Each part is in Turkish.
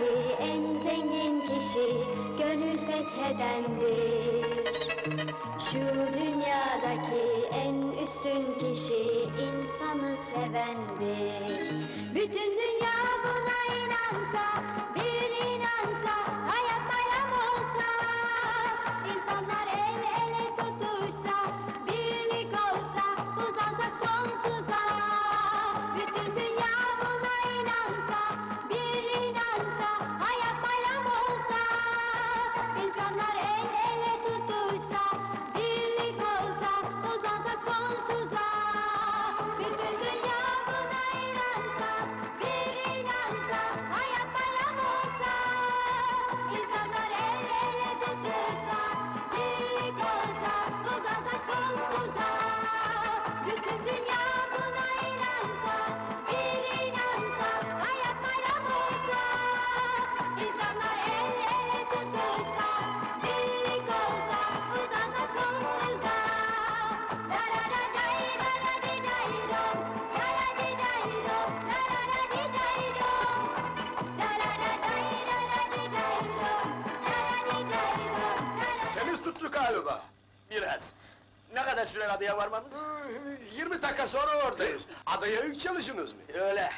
dünyadaki en zengin kişi gönül fethedendir. Şu dünyadaki en üstün kişi insanı sevendir. Bütün dünya buna inansa, galiba. Biraz. Ne kadar sürer adaya varmamız? Ee, 20 dakika sonra oradayız. Adaya ilk çalışınız mı? Öyle.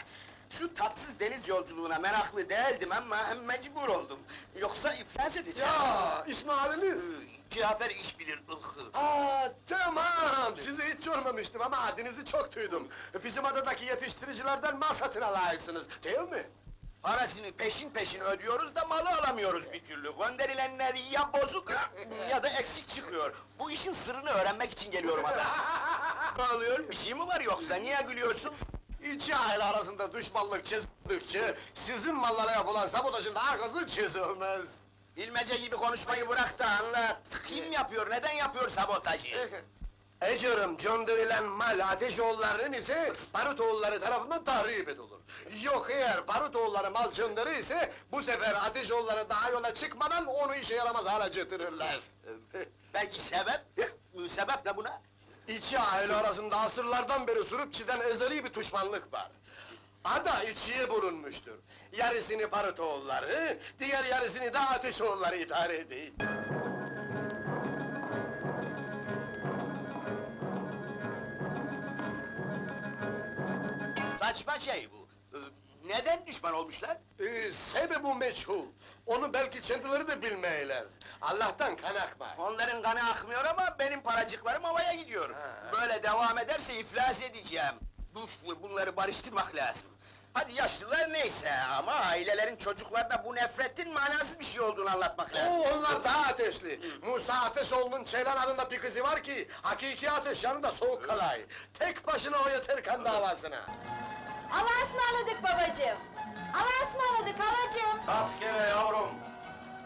Şu tatsız deniz yolculuğuna meraklı değildim ama mecbur oldum. Yoksa iflas edeceğim. Ya İsmail'iniz. Cafer iş bilir ıhı. Aa tamam, sizi hiç sormamıştım ama adınızı çok duydum. Bizim adadaki yetiştiricilerden mal satın alaysınız, değil mi? Parasını peşin peşin ödüyoruz da malı alamıyoruz bir türlü. Gönderilenler ya bozuk ya da eksik çıkıyor. Bu işin sırrını öğrenmek için geliyorum adaya. ne oluyor? Bir şey mi var yoksa? Niye gülüyorsun? İki aile arasında düşmanlık çizildikçe, sizin mallara yapılan sabotajın arkası çizilmez. Bilmece gibi konuşmayı bırak da anlat. Kim yapıyor, neden yapıyor sabotajı? Ecerim gönderilen mal Ateşoğulları'nın ise Barutoğulları tarafından tahrip edilir. Yok eğer Barutoğulları mal gönderirse bu sefer Ateşoğulları daha yola çıkmadan onu işe yaramaz hale getirirler. Belki sebep? Sebep ne buna? İki aile arasında asırlardan beri sürüp çiden ezeli bir düşmanlık var. Ada içiye burunmuştur. Yarısını Barutoğulları, diğer yarısını da Ateşoğulları idare edeyim. Saçma şey bu. Ee, Neden düşman olmuşlar? Ee, sebebi meçhul. Onu belki kendileri de bilmeyler. Allah'tan kan akma. Onların kanı akmıyor ama benim paracıklarım havaya gidiyor. Böyle devam ederse iflas edeceğim. Bu, bunları barıştırmak lazım. Hadi yaşlılar neyse ama ailelerin çocuklarına bu nefretin manasız bir şey olduğunu anlatmak lazım. Oo, onlar daha ateşli. Musa Ateşoğlu'nun Ceylan adında bir kızı var ki... ...hakiki ateş yanında soğuk kalay. Tek başına o yeter kan davasına. Allah'a ısmarladık babacığım. Allah'a ısmarladık halacığım. Rastgele yavrum!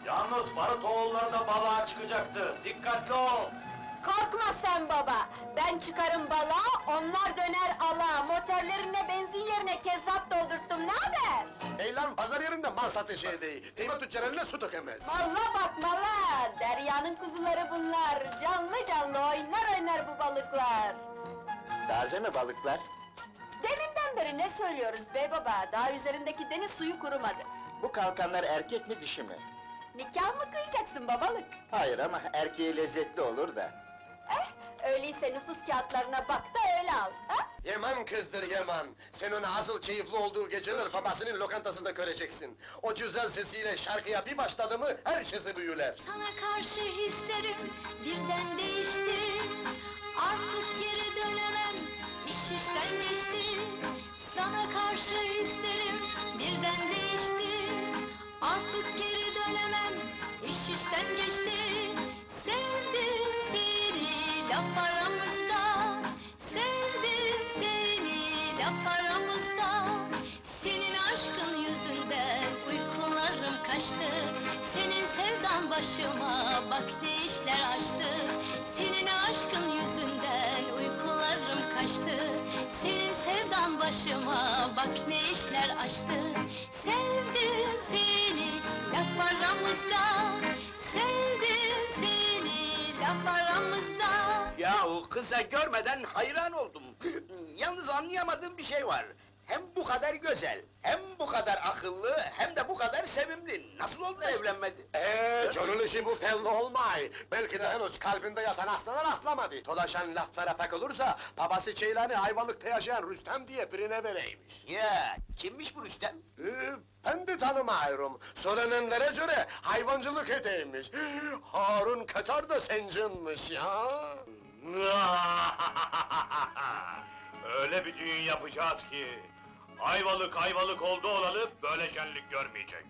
Yalnız Barutoğulları da balığa çıkacaktı, dikkatli ol! Korkma sen baba. Ben çıkarım balığa, onlar döner ala. Motorlarına benzin yerine kezzap doldurttum. Ne haber? Ceylan pazar yerinde mal satışı edeyi. Teyme tüccar eline su dökemez. Malla bak malla. Deryanın kuzuları bunlar. Canlı canlı oynar oynar bu balıklar. Taze mi balıklar? Deminden beri ne söylüyoruz bey baba? Daha üzerindeki deniz suyu kurumadı. Bu kalkanlar erkek mi dişi mi? Nikah mı kıyacaksın babalık? Hayır ama erkeği lezzetli olur da. Eh, öyleyse nüfus kağıtlarına bak da öyle al. Ha? Yaman kızdır Yaman. Sen onu asıl keyifli olduğu geceler babasının lokantasında göreceksin. O güzel sesiyle şarkıya bir başladı mı her şeysi büyüler. Sana karşı hislerim birden değişti Artık geri dönemem, işten geçti Sana karşı hislerim birden değişti. Artık geri dönemem, iş işten geçti. Sevdim seni laf aramızda Sevdim seni laf aramızda. Senin aşkın yüzünden uykularım kaçtı Senin sevdan başıma bak ne işler açtı Sevdim seni laf aramızda Sevdim seni laf aramızda Ya o kıza görmeden hayran oldum. Yalnız anlayamadığım bir şey var. Hem bu kadar güzel, hem bu kadar akıllı, hem de bu kadar sevimli. Nasıl oldu da evlenmedi? Ee, John'un işi bu belli olmay. Belki de henüz kalbinde yatan aslana rastlamadı. Dolaşan laflara pek olursa, babası Ceylan'ı Ayvalık'ta yaşayan Rüstem diye birine vereymiş. Ya, kimmiş bu Rüstem? Ee, ben de tanımıyorum. Söylenenlere göre hayvancılık edeymiş. Harun Katar da sencinmiş ya. Öyle bir düğün yapacağız ki... Ayvalık ayvalık oldu olalı böyle şenlik görmeyecek.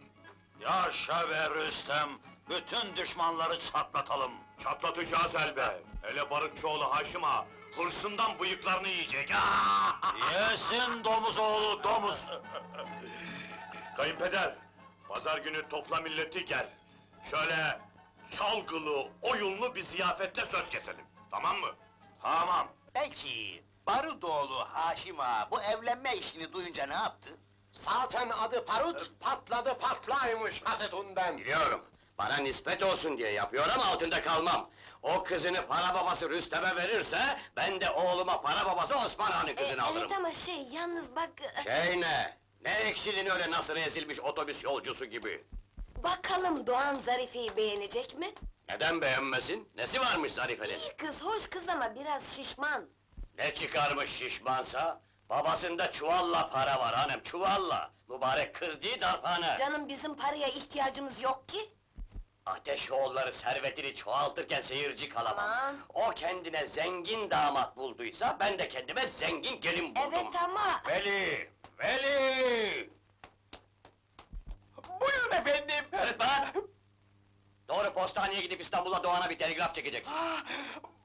Yaşa be Rüstem! Bütün düşmanları çatlatalım. Çatlatacağız elbe. Hele Barutçuoğlu Haşim ağa, hırsından bıyıklarını yiyecek. Yesin domuz oğlu domuz! Kayınpeder, pazar günü topla milleti gel. Şöyle çalgılı, oyunlu bir ziyafetle söz keselim. Tamam mı? Tamam. Peki, Barudoğlu Haşim Ağa bu evlenme işini duyunca ne yaptı? Zaten adı Parut, patladı patlaymış hasetundan. Biliyorum. Bana nispet olsun diye yapıyor ama altında kalmam. O kızını para babası Rüstem'e verirse, ben de oğluma para babası Osman Han'ın kızını alırım. Evet ama şey, yalnız bak... Şey ne? Ne eksilin öyle nasıl ezilmiş otobüs yolcusu gibi? Bakalım Doğan Zarife'yi beğenecek mi? Neden beğenmesin? Nesi varmış Zarife'nin? İyi kız, hoş kız ama biraz şişman. Ne çıkarmış şişmansa? Babasında çuvalla para var hanım, çuvalla! Mübarek kız değil darphane! Canım bizim paraya ihtiyacımız yok ki. Ateşoğulları servetini çoğaltırken seyirci kalamam. Aman! O kendine zengin damat bulduysa, ben de kendime zengin gelin buldum. Evet ama... Veli! Veli! Buyurun efendim! Sırıtma! Doğru postaneye gidip İstanbul'a Doğan'a bir telgraf çekeceksin.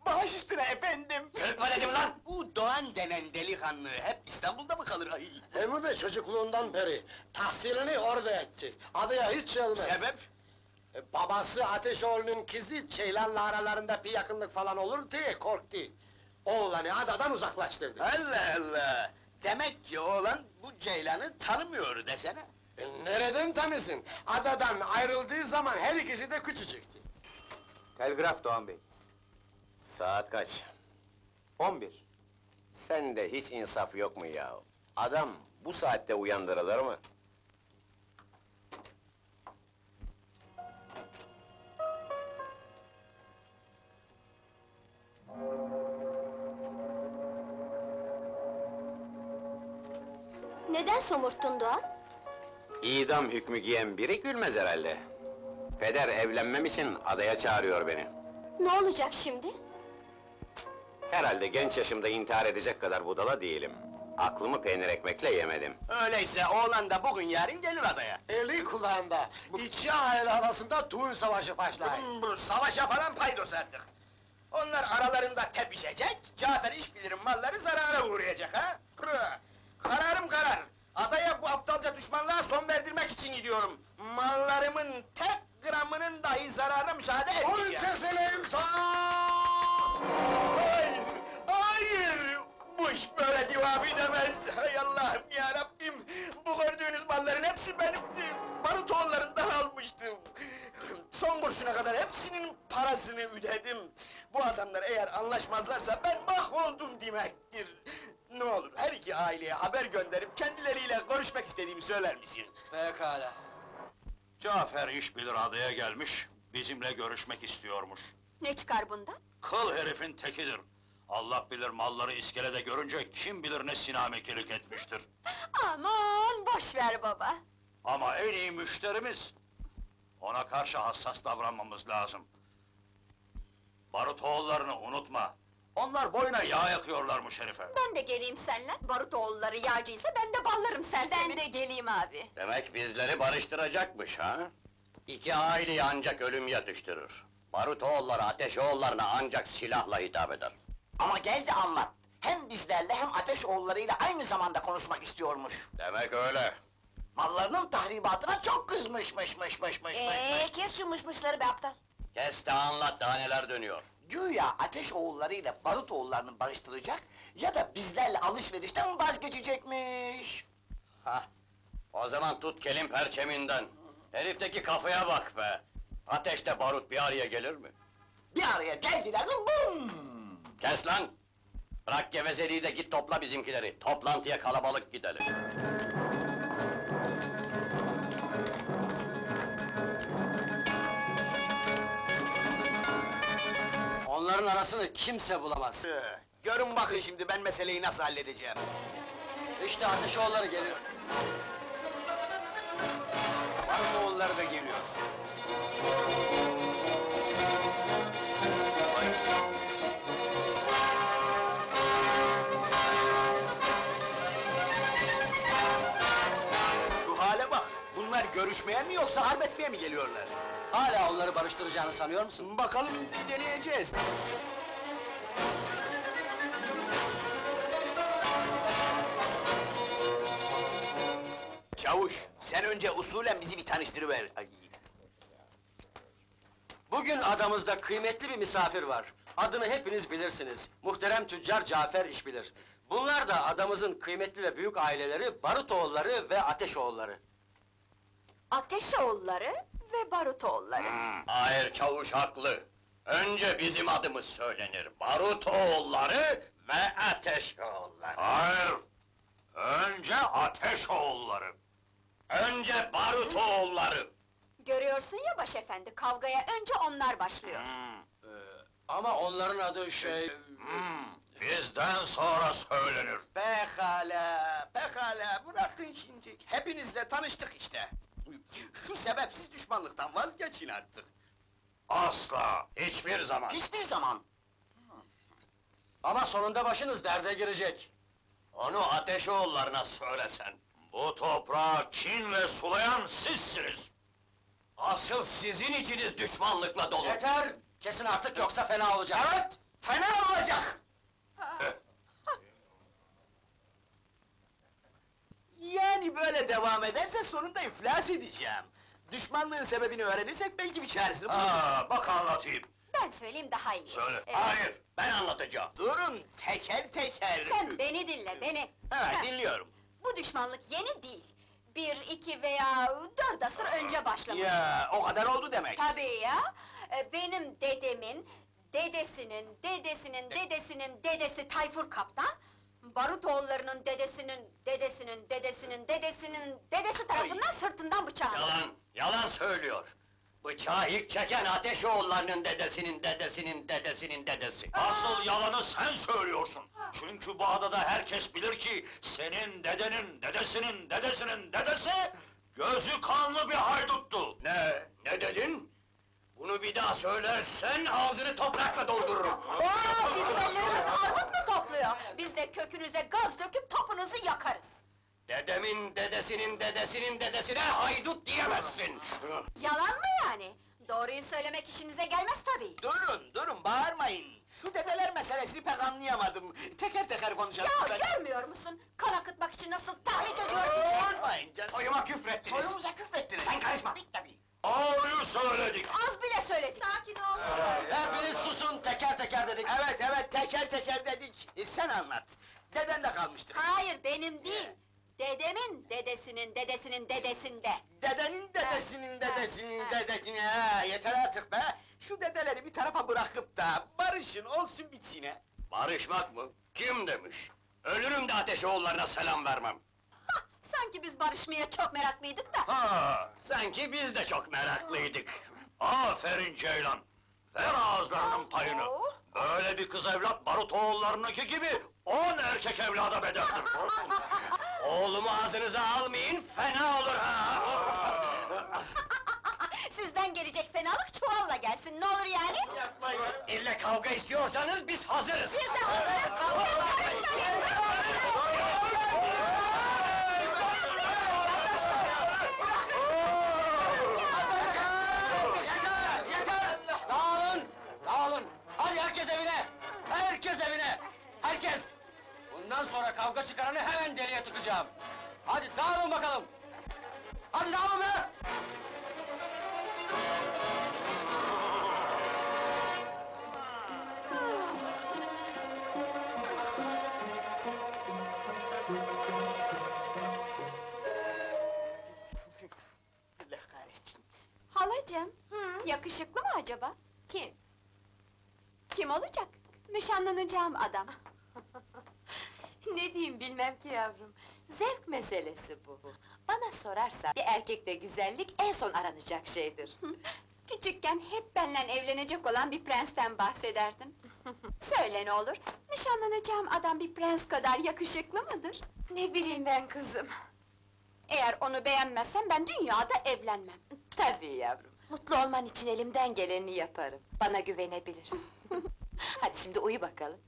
Baş üstüne efendim! Sırıtma dedim lan! Bu Doğan denen delikanlı hep İstanbul'da mı kalır? Ay. Hem de çocukluğundan beri. Tahsilini orada etti. Adaya hiç gelmez. Sebep? E, Babası Ateşoğlu'nun kızı Ceylan'la aralarında bir yakınlık falan olur diye korktu. Oğlanı adadan uzaklaştırdı. Allah Allah! Demek ki oğlan bu Ceylan'ı tanımıyor desene. E, nereden tanısın? Adadan ayrıldığı zaman her ikisi de küçücüktü. Telgraf Doğan Bey. Saat kaç? 11. Sende hiç insaf yok mu ya? Adam bu saatte uyandırılır mı? Neden somurttun Doğan? İdam hükmü giyen biri gülmez herhalde. Peder evlenmem için adaya çağırıyor beni. Ne olacak şimdi? Herhalde genç yaşımda intihar edecek kadar budala değilim. Aklımı peynir ekmekle yemedim. Öyleyse oğlan da bugün yarın gelir adaya. Eli kulağında. İki aile arasında düğün savaşı başlar. Hmm, Bu savaşa falan paydos artık. Onlar aralarında tepişecek, Cafer işbilirin malları zarara uğrayacak ha? Pırı! Kararım karar! Adaya bu aptalca düşmanlığa son verdirmek için gidiyorum. Mallarımın tek gramının dahi zararına müsaade Onun etmeyeceğim. sesine imza! Hayır! Hayır! Bu iş böyle devam edemez! Hay Allah'ım ya Rabbim! Bu gördüğünüz malların hepsi benimdi! Barut oğullarından almıştım! Son kurşuna kadar hepsinin parasını ödedim! Bu adamlar eğer anlaşmazlarsa ben mahvoldum demektir! Ne olur her iki aileye haber gönderip kendileriyle görüşmek istediğimi söyler misin? Pekala. Cafer iş bilir adaya gelmiş, bizimle görüşmek istiyormuş. Ne çıkar bundan? Kıl herifin tekidir. Allah bilir malları iskelede görünce kim bilir ne sinamekilik etmiştir. Aman, boş ver baba. Ama en iyi müşterimiz. Ona karşı hassas davranmamız lazım. Barut oğullarını unutma. Onlar boyuna yağ yakıyorlarmış herife. Ben de geleyim seninle. Barut oğulları yağcıysa ben de ballarım sersemin. Ben de geleyim abi. Demek bizleri barıştıracakmış ha? İki aileyi ancak ölüm yatıştırır. Barutoğulları Ateşoğullarına ancak silahla hitap eder. Ama gel de anlat! Hem bizlerle hem ateş oğullarıyla aynı zamanda konuşmak istiyormuş. Demek öyle. Mallarının tahribatına çok kızmışmış mış mış mış Ee, kes şu mışmışları be aptal. Kes de anlat daha neler dönüyor. Güya ateş oğullarıyla barut oğullarını barıştıracak ya da bizlerle alışverişten vazgeçecekmiş. Hah! O zaman tut kelin perçeminden. Herifteki kafaya bak be! Ateşte barut bir araya gelir mi? Bir araya geldiler mi bum! Kes lan! Bırak gevezeliği de git topla bizimkileri. Toplantıya kalabalık gidelim. Onların arasını kimse bulamaz. Ee, görün bakın şimdi ben meseleyi nasıl halledeceğim. İşte ateşoğulları geliyor. Etmeye mi geliyorlar? Hala onları barıştıracağını sanıyor musun? Bakalım bir deneyeceğiz. Çavuş, sen önce usulen bizi bir tanıştırıver. Ay. Bugün adamızda kıymetli bir misafir var. Adını hepiniz bilirsiniz. Muhterem tüccar Cafer İşbilir. Bunlar da adamızın kıymetli ve büyük aileleri Barutoğulları ve Ateşoğulları. Ateşoğulları ve Barutoğulları. Hayır çavuş haklı. Önce bizim adımız söylenir. Barutoğulları ve Ateşoğulları. Hayır! Önce Ateşoğulları! Önce Barutoğulları. Görüyorsun ya başefendi, kavgaya önce onlar başlıyor. Ama onların adı şey... Bizden sonra söylenir. Pekala, pekala, bırakın şimdi. Hepinizle tanıştık işte. Şu sebepsiz düşmanlıktan vazgeçin artık. Asla! Hiçbir zaman. Hiçbir zaman. Ama sonunda başınız derde girecek. Onu Ateşoğullarına söylesen. Bu toprağı kinle sulayan sizsiniz. Asıl sizin içiniz düşmanlıkla dolu. Yeter! Kesin artık yoksa fena olacak. Evet, fena olacak. Yani böyle devam ederse sonunda iflas edeceğim. Düşmanlığın sebebini öğrenirsek belki bir çaresini buluruz. Aa, bak anlatayım. Ben söyleyeyim daha iyi. Söyle. Ee, Hayır, ben anlatacağım. Durun, teker teker. Sen beni dinle, beni. Evet, Heh, dinliyorum. Bu düşmanlık yeni değil. Bir, iki veya dört asır önce başlamış. Ya, o kadar oldu demek. Tabii ya! Ee, Benim dedemin, dedesinin, dedesinin, dedesinin dedesi Tayfur Kaptan... ...Barutoğullarının dedesinin, dedesinin, dedesinin, dedesinin, dedesi tarafından sırtından bıçağı. Yalan, yalan söylüyor. Bıçağı ilk çeken Ateşoğullarının dedesinin dedesinin dedesinin dedesi. Asıl yalanı sen söylüyorsun. Çünkü bu adada herkes bilir ki senin dedenin, dedesinin, dedesinin dedesi gözü kanlı bir hayduttu. Ne, ne dedin? Bunu bir daha söylersen ağzını toprakla doldururum. Oo, bizim ellerimiz armut mu topluyor? Biz de kökünüze gaz döküp topunuzu yakarız. Dedemin dedesinin dedesinin dedesine haydut diyemezsin. Yalan mı yani? Doğruyu söylemek işinize gelmez tabii. Durun, durun, bağırmayın. Şu dedeler meselesini pek anlayamadım. Teker teker konuşalım. Ya görmüyor musun? Kan akıtmak için nasıl tahrik ediyor bizi? Bağırmayın canım. Soyuma küfrettiniz. Soyumuza küfrettiniz. Sen karışma. Tabii. Doğruyu söyledik. Az bile söyledik. Sakin ol. Hepiniz susun, teker teker dedik. Evet, evet, teker teker dedik. E, sen anlat. Deden de kalmıştık. Hayır, benim değil. Dedemin dedesinin dedesinin dedesinde. Dedenin dedesinin Ha, dedesinin ha. dedesine. Ha, yeter artık be! Şu dedeleri bir tarafa bırakıp da barışın, olsun bitsin. Barışmak mı? Kim demiş? Ölürüm de Ateşoğullarına selam vermem. Sanki biz barışmaya çok meraklıydık da. Ha, Sanki biz de çok meraklıydık. aferin Ceylan. Ver ağızlarının payını. Oh. Böyle bir kız evlat Barutoğullarınınki gibi on erkek evlada bedeldir. Oğlumu ağzınıza almayın, fena olur ha! Sizden gelecek fenalık çuvalla gelsin, ne olur yani? İlle kavga istiyorsanız biz hazırız. Biz de hazırız, Hadi dağılın bakalım! Hadi dağılın be! Allah kahretsin. Halacığım, yakışıklı mı acaba? Kim? Kim olacak? Nişanlanacağım adam. Ne diyeyim bilmem ki yavrum. Zevk meselesi bu. Bana sorarsan bir erkekte güzellik en son aranacak şeydir. Küçükken hep benimle evlenecek olan bir prensten bahsederdin. Söyle ne olur, nişanlanacağım adam bir prens kadar yakışıklı mıdır? Ne bileyim ben kızım. Eğer onu beğenmezsen ben dünyada evlenmem. Tabii yavrum. Mutlu olman için elimden geleni yaparım. Bana güvenebilirsin. Hadi şimdi uyu bakalım.